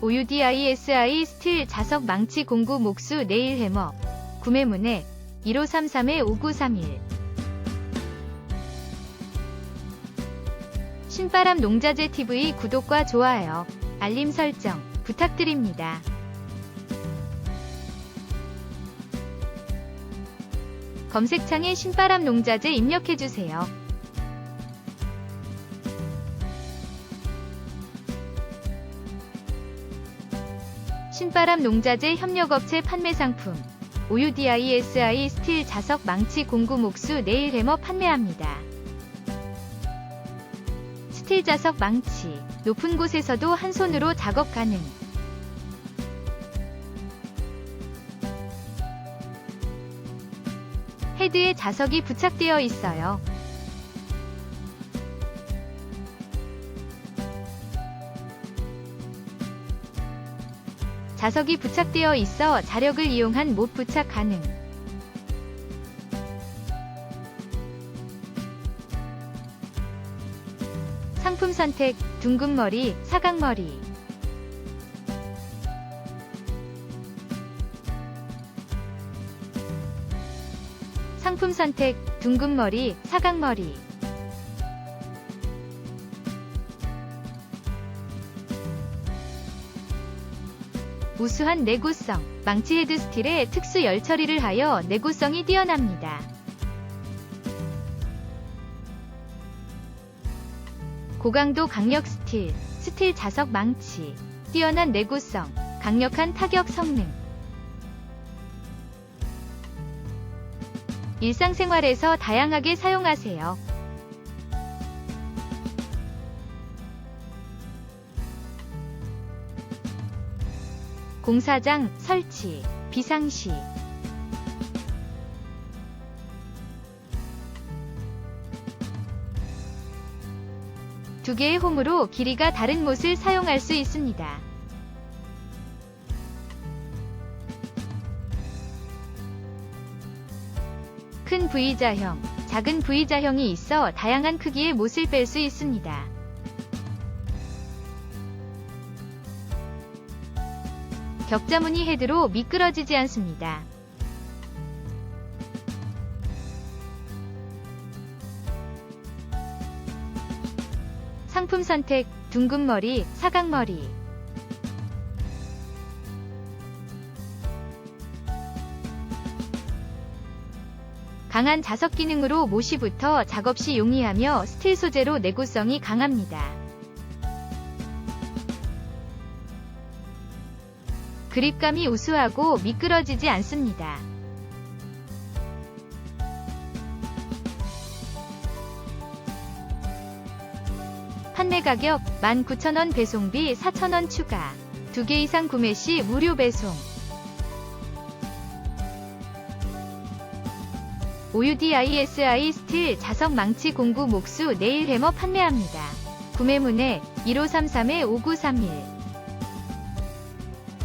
OUDISI 스틸 자석 망치 공구 목수 네일 해머 구매문의 1533-5931 신바람 농자재 TV 구독과 좋아요, 알림 설정 부탁드립니다. 검색창에 신바람 농자재 입력해주세요. 신바람 농자재 협력업체 판매 상품 OUDISI 스틸 자석 망치 공구 목수 네일 해머 판매합니다. 스틸 자석 망치 높은 곳에서도 한 손으로 작업 가능 헤드에 자석이 부착되어 있어요. 자석이 부착되어 있어 자력을 이용한 못 부착 가능. 상품 선택, 둥근 머리, 사각머리. 상품 선택, 둥근 머리, 사각머리. 우수한 내구성, 망치 헤드 스틸에 특수 열 처리를 하여 내구성이 뛰어납니다. 고강도 강력 스틸, 스틸 자석 망치, 뛰어난 내구성, 강력한 타격 성능. 일상생활에서 다양하게 사용하세요. 공사장, 설치, 비상시. 두 개의 홈으로 길이가 다른 못을 사용할 수 있습니다. 큰 V자형, 작은 V자형이 있어 다양한 크기의 못을 뺄 수 있습니다. 격자무늬 헤드로 미끄러지지 않습니다. 상품 선택, 둥근 머리, 사각머리. 강한 자석 기능으로 모시부터 작업 시 용이하며 스틸 소재로 내구성이 강합니다. 그립감이 우수하고 미끄러지지 않습니다. 판매 가격 19,000원 배송비 4,000원 추가. 2개 이상 구매 시 무료 배송. OUDISI 스틸 자석 망치 공구 목수 네일 해머 판매합니다. 구매문의 1533-5931